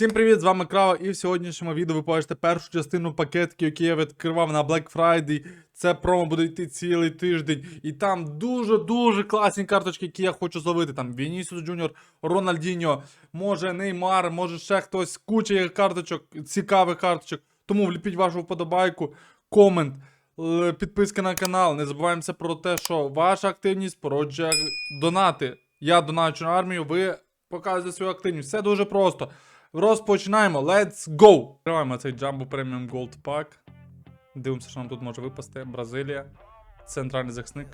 Всім привіт, з вами Крава, і в сьогоднішньому відео ви побачите першу частину пакетки, які я відкривав на Black Friday. Це промо буде йти цілий тиждень. І там дуже-дуже класні карточки, які я хочу зловити. Там Вінісіус Джуніор, Рональдіньо, може Неймар, може ще хтось, куча карточок, цікавих карточок. Тому вліпіть вашу вподобайку, комент, підписки на канал. Не забуваємося про те, що ваша активність породжує донати. Я доначу на армію, ви показуєте свою активність. Все дуже просто. Розпочинаємо. Let's go! Відкриваємо цей Jumbo Premium Gold Pack. Дивимося, що нам тут може випасти. Бразилія. Центральний захисник.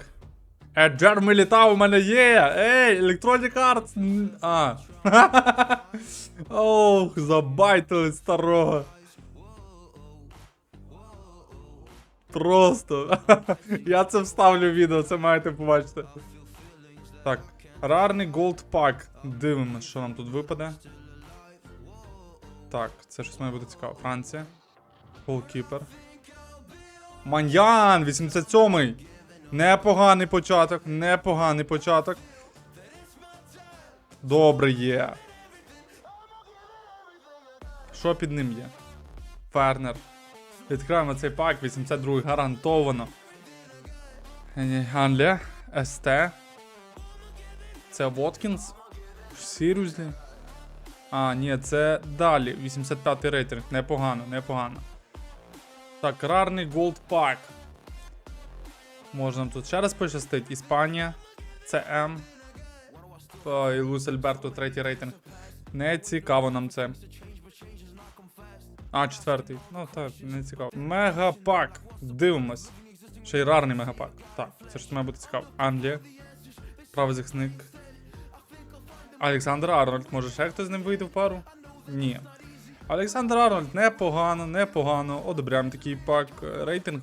Е, Джермі літав у мене є! Ей, Electronic Arts! А. Ох, забайтили старого. Просто. Я це вставлю в відео, це маєте побачити. Так, рарний Gold Pack. Дивимось, що нам тут випаде. Так, це щось має бути цікаво. Франція. Голкіпер. Маньян! 87-й! Непоганий початок, непоганий початок. Добре є. Що під ним є? Фернер. Відкриваємо цей пак, 82-й гарантовано. Англія. СТ. Це Воткінс. Сірюзлі. А, ні, це далі. 85-й рейтинг. Непогано, непогано. Так, рарний Gold Pack. Можна тут ще раз пощастить. Іспанія. Це М. О, і Луїс Альберто, третій рейтинг. Не цікаво нам це. А, четвертий. Ну так, не цікаво. Мегапак. Дивимось. Ще й рарний мегапак. Так, це ж має бути цікаво. Англія. Правий захисник. Олександр Арнольд, може ще хтось з ним вийде в пару? Ні. Олександр Арнольд непогано, непогано. Одобряємо такий пак. Рейтинг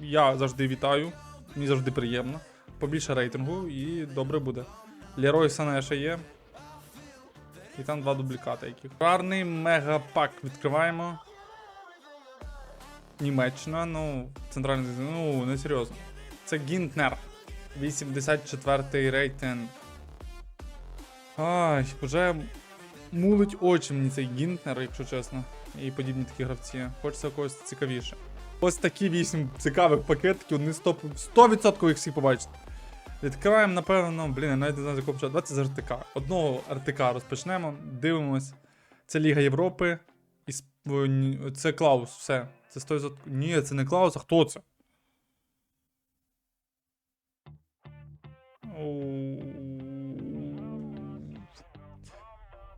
я завжди вітаю. Мені завжди приємно. Побільше рейтингу і добре буде. Лерой Сане ще є. І там два дублікати яких. Рарний мегапак відкриваємо. Німеччина, ну, центральний, ну, не серйозно. Це Гінтнер. 84-й рейтинг. Ай, вже мулить очі мені цей Гінтнер, якщо чесно. І подібні такі гравці. Хочеться когось цікавіше. Ось такі 8 цікавих пакетиків, не 100%, 100% їх всіх побачите. Відкриваємо, напевно, блін, я навіть не знаю, з якого почати. Давайте з РТК. Одного РТК розпочнемо, дивимось. Це Ліга Європи. І це Клаус, все. Це 100%. Ні, це не Клаус, а хто це?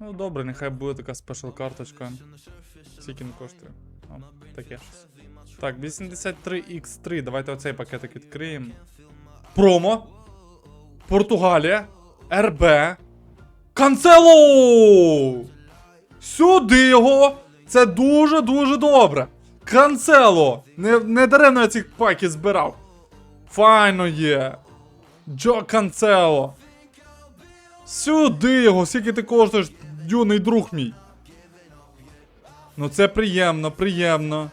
Ну добре, нехай буде така спешл карточка. Скільки не коштує. О, таке щось. Так, 83x3. Давайте оцей пакетик відкриємо. Промо. Португалія. РБ. Канцело! Сюди його! Це дуже-дуже добре. Канцело! Не, не даремно я цих паків збирав. Файно є. Джо Канцело. Сюди його, скільки ти коштуєш, юний друг мій. Ну це приємно, приємно.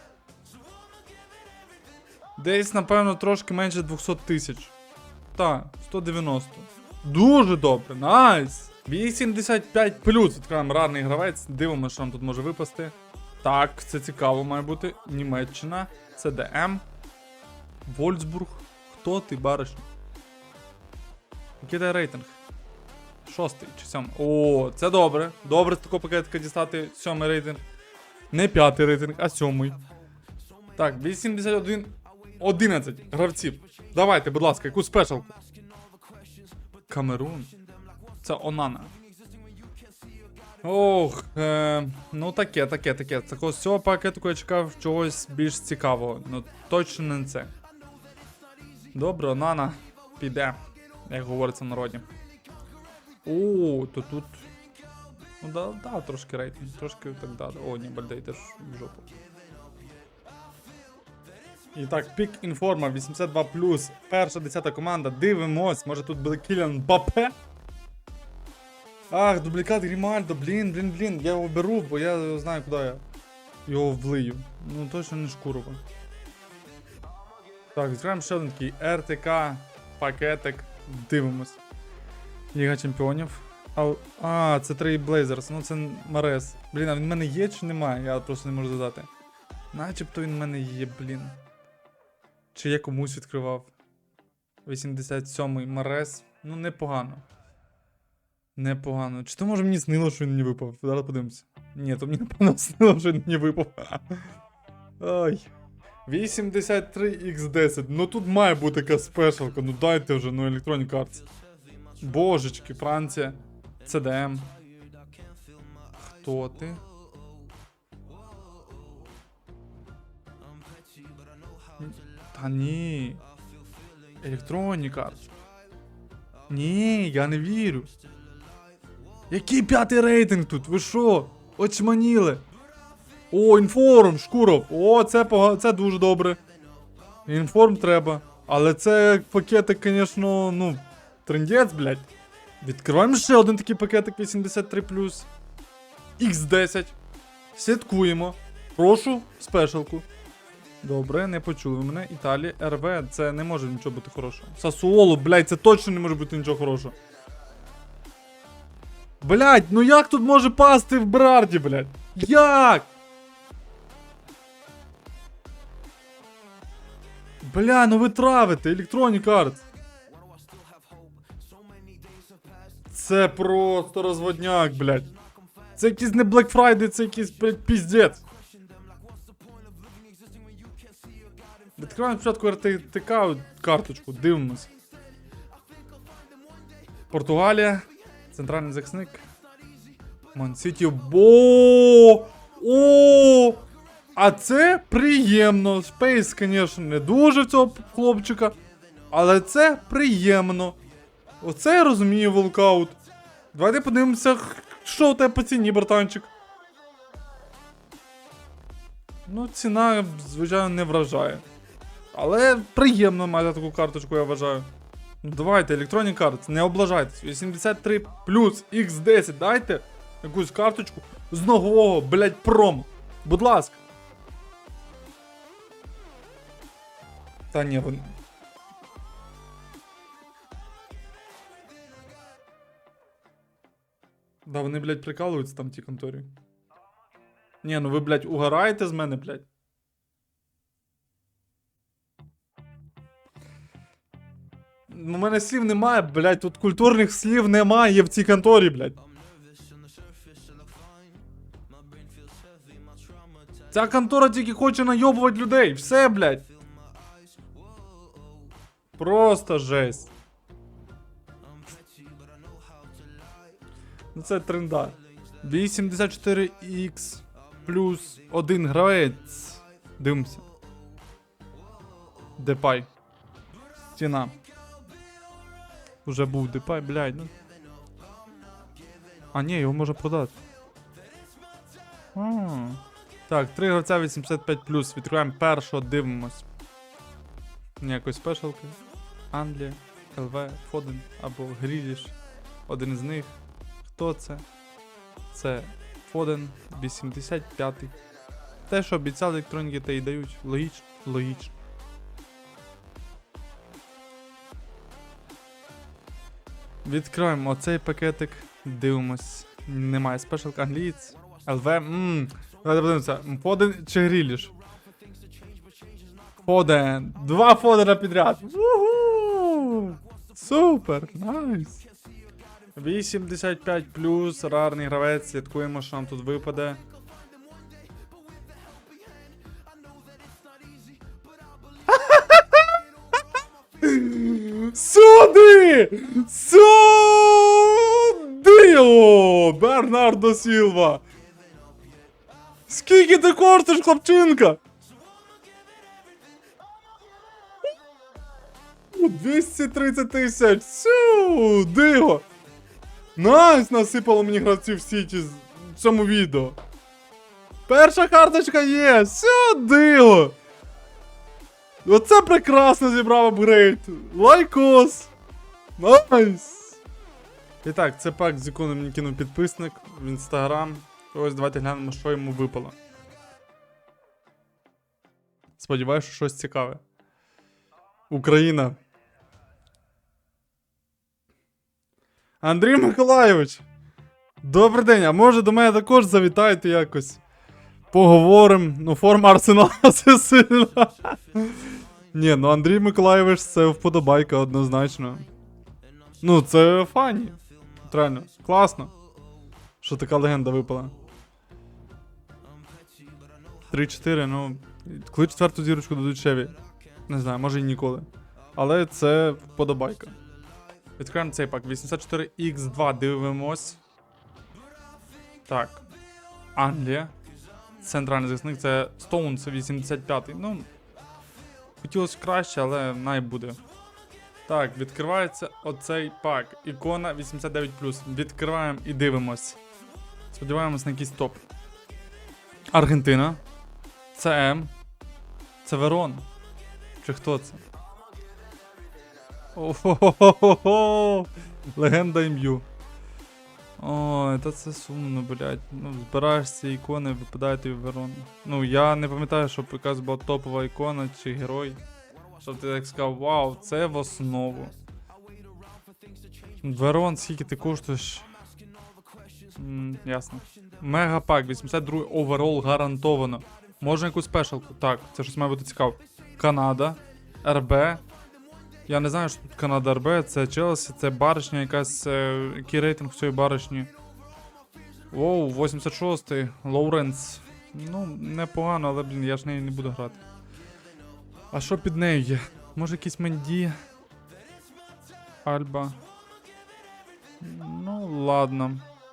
Десь, напевно, трошки менше 200 тисяч. Так, 190. Дуже добре, найс. 85 плюс. Відкриваємо рарний гравець. Дивимося, що нам тут може випасти. Так, це цікаво має бути. Німеччина. ЦДМ. Вольцбург. Хто ти бариш? Який ти рейтинг? Шостий чи сьомий. О, це добре. Добре з такого пакетика дістати сьомий рейтинг. Не п'ятий рейтинг, а сьомий. Так, 81. 11 гравців. Давайте, будь ласка, яку спешалку. Камерун. Це Онана. Ох, е, ну таке, таке, таке. Такого з цього пакетику я чекав чогось більш цікавого. Ну точно не це. Добре, Онана піде, як говориться в народі. О, то тут. Ну да, да, трошки рейтинг, трошки так далі. О, ні, Бальдей теж в жопу. І так, пік інформа 82 Перша десята команда. Дивимось. Може тут буде Кіліан Бапе. Ах, дублікат Грімальдо, блін, блін, блін. Я його беру, бо я знаю, куди я його влию. Ну точно не шкурова. Так, відкриваємо ще один такий РТК, пакетик. Дивимось. Ліга чемпіонів. А, а, це Trailblazers, ну це Марес. Блін, а він в мене є чи немає? Я просто не можу додати. Начебто він в мене є, блін. Чи я комусь відкривав. 87-й Марес. Ну, непогано. Непогано. Чи то може мені снило, що він мені випав? Зараз подивимося. Ні, то мені напевно снило, що він мені випав. Ай. 83X10. Ну тут має бути якась спешалка. Ну дайте вже, ну Electronic Arts. Божечки, Франція. CDM. Хто ти? Та ні. Arts. Ні, я не вірю. Який п'ятий рейтинг тут? Ви що? Очманіли. О, інформ, Шкуров. О, це пога... це дуже добре. Інформ треба. Але це пакетик, звісно, ну, трендець, блядь. Відкриваємо ще один такий пакетик 83. X10. Слідкуємо. Прошу спешалку. Добре, не почули мене. Італія, РВ, це не може нічого бути хорошого. Сасуоло, блядь, це точно не може бути нічого хорошого. Блядь, ну як тут може пасти в Брарді, блядь? Як? Бля, ну ви травите, Electronic Arts. Це просто розводняк, блядь. Це якийсь не Black Friday, це якийсь, блядь, піздець. Відкриваємо спочатку РТК карточку, дивимось. Португалія. Центральний захисник. Мансіті. Бо. О! А це приємно. Спейс, звісно, не дуже в цього хлопчика. Але це приємно. Оце я розумію волкаут. Давайте подивимося, що у тебе по ціні, братанчик. Ну, ціна, звичайно, не вражає. Але приємно мати таку карточку, я вважаю. Ну давайте, Electronic Arts, не облажайтесь. 83 плюс X10, дайте якусь карточку з нового, блять, промо. Будь ласка. Та ні, вони. Да, вони, блядь, прикалуються там в тій конторі. Ні, ну ви, блядь, угораєте з мене, блядь. У мене слів немає, блядь, тут культурних слів немає в цій конторі, блядь. Ця контора тільки хоче найобувати людей. Все, блядь. Просто жесть. Ну це тренда. 84X плюс один гравець. Дивимося. Депай. Стіна. Уже був депай, блядь, ну. А, ні, його можна продати. А. Так, три гравця 85 Відкриваємо першого, дивимось. Ніякої спешалки. Англія, ЛВ, Фоден або Гріліш. Один з них. Хто це? Це Фоден 85-й. Те, що обіцяли електроніки, те й дають. Логічно, логічно. Відкриваємо оцей пакетик, дивимось. Немає спешалка англієць. ЛВ. Ммм. Давайте подивимося. Фоден чи Гріліш? Фоден. Два Фодена підряд. Вугу! Супер, найс. 85 плюс, рарний гравець, слідкуємо, що нам тут випаде. Сюди! Сюди! О, Бернардо Сілва! Скільки ти коштуєш, хлопчинка? О, 230 тисяч! Сюди! Найс, насипало мені гравців Сіті з- в цьому відео. Перша карточка є! Сюди! його! Оце прекрасно зібрав апгрейд! Лайкос! Найс! І так, це пак, з якого мені кинув підписник в інстаграм. Ось давайте глянемо, що йому випало. Сподіваюся, що щось цікаве. Україна. Андрій Миколайович. Добрий день, а може до мене також завітайте якось. Поговоримо. Ну, форма арсенала це сильно. Ні, ну Андрій Миколайович це вподобайка однозначно. Ну, це фані. Реально, класно. Що така легенда випала. 3-4, ну. Коли четверту зірочку дадуть Шеві. Не знаю, може і ніколи. Але це вподобайка. Відкриваємо цей пак. 84X2 дивимось. Так. Англія. Центральний захисник це Стоунс 85-й. Ну. Хотілося краще, але най буде. Так, відкривається оцей пак. Ікона 89. Відкриваємо і дивимось. Сподіваємось на якийсь топ. Аргентина. Це М. Це Верон. Чи хто це? Охо-хо-хо-хо! Легенда ім'ю. Ой, та це сумно, блядь. Ну, збираєш ці ікони, випадає тобі Верон. Ну, я не пам'ятаю, щоб якась була топова ікона чи герой. Щоб ти так сказав, вау, це в основу. Верон, скільки ти коштуєш? М, ясно. Мегапак, 82 оверол гарантовано. Можна якусь спешалку? Так, це щось має бути цікаво. Канада, РБ. Я не знаю, що тут Канада РБ, це Челсі, це баришня якась. е, Який рейтинг цієї баришні? Воу, 86-й, Лоуренс. Ну, непогано, але, блін, я ж нею не буду грати. А що під нею є? Може якийсь Менді? Альба. Ну, ладно.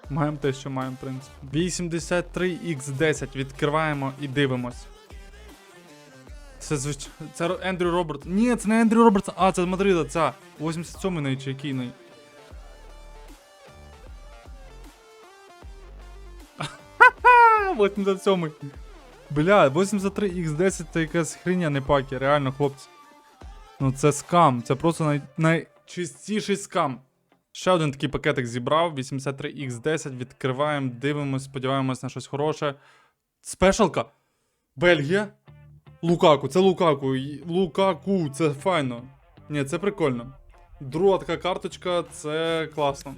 Маємо те, що маємо, в принципі. 83X10 відкриваємо і дивимось. Це звич... Це Ендрю Робертс. Ні, це не Ендрю Робертс, а це з Мадрида, ця. 87-й най чи який най. Ха-ха, 87-й. Бля, 83X10 це якась хріня не паки, реально, хлопці. Ну це скам, це просто най... найчистіший скам. Ще один такий пакетик зібрав. 83X10. Відкриваємо, дивимось, сподіваємось на щось хороше. Спешалка. Бельгія. Лукаку, це Лукаку. Лукаку, це файно. Ні, це прикольно. Друга така карточка, це класно.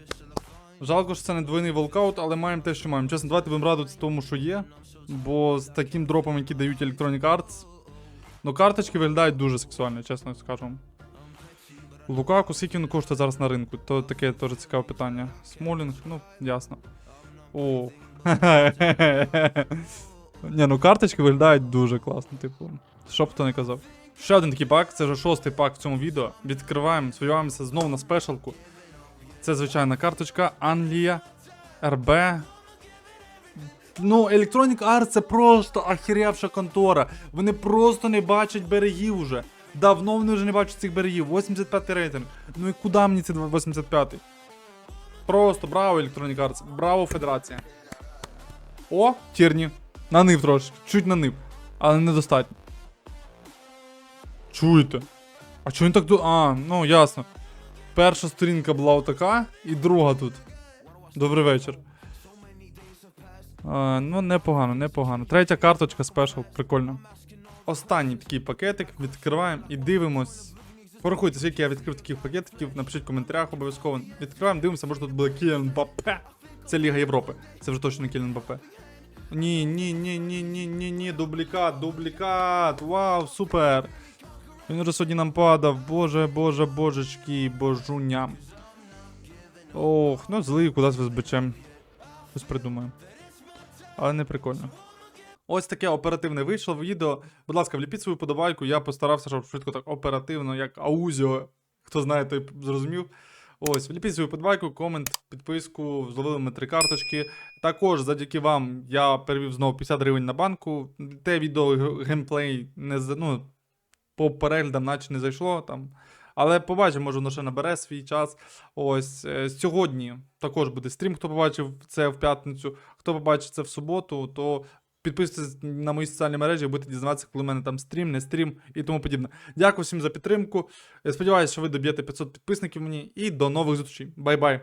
Жалко, що це не двойний волкаут, але маємо те, що маємо. Чесно, давайте будемо радуватися тому, що є. Бо з таким дропом, який дають Electronic Arts. Ну, карточки виглядають дуже сексуально, чесно скажу. Лукаку, скільки він коштує зараз на ринку? То таке теж цікаве питання. Смолінг, ну, ясно. О. Ні, ну карточки виглядають дуже класно, типу. Що б хто не казав. Ще один такий пак, це вже шостий пак в цьому відео. Відкриваємо, сподіваємося знову на спешалку. Це звичайна карточка. Англія, РБ. Ну, Electronic Arts це просто ахірявша контора. Вони просто не бачать берегів уже. Давно вони вже не бачать цих берегів. 85-й рейтинг. Ну і куди мені ці 85-й? Просто браво, Electronic Arts. Браво, Федерація. О, тірні. Нанив трошки, чуть нанив. Але недостатньо. Чуєте? А чого він так ду. А, ну ясно. Перша сторінка була отака, і друга тут. Добрий вечір. А, ну, непогано, непогано. Третя карточка спешл, прикольно. Останній такий пакетик, відкриваємо і дивимось. Порахуйте, скільки я відкрив таких пакетиків, напишіть в коментарях обов'язково. Відкриваємо, дивимося, може тут буде Кіліан Мбаппе. Це Ліга Європи. Це вже точно не Кіліан Мбаппе. Ні, ні, ні, ні, ні, ні, ні, дублікат, дублікат. Вау, супер. Він вже сьогодні нам падав. Боже, боже, божечки, божуня. Ох, ну злий кудись ви збичем. Щось придумаю. Але не прикольно. Ось таке оперативне вийшло відео. Будь ласка, вліпіть свою подобайку. Я постарався, щоб швидко так оперативно, як аузіо. Хто знає, той зрозумів. Ось, вліпіть свою подобайку, комент, підписку, зловили ми три карточки. Також завдяки вам я перевів знову 50 гривень на банку. Те відео геймплей не ну, по переглядам, наче не зайшло там. Але побачимо, може воно ще набере свій час. Ось е, сьогодні також буде стрім. Хто побачив це в п'ятницю, хто побачить це в суботу, то підписуйтесь на мої соціальні мережі, будете дізнаватися, коли в мене там стрім, не стрім і тому подібне. Дякую всім за підтримку. Я сподіваюся, що ви доб'єте 500 підписників мені. І до нових зустрічей. Бай-бай.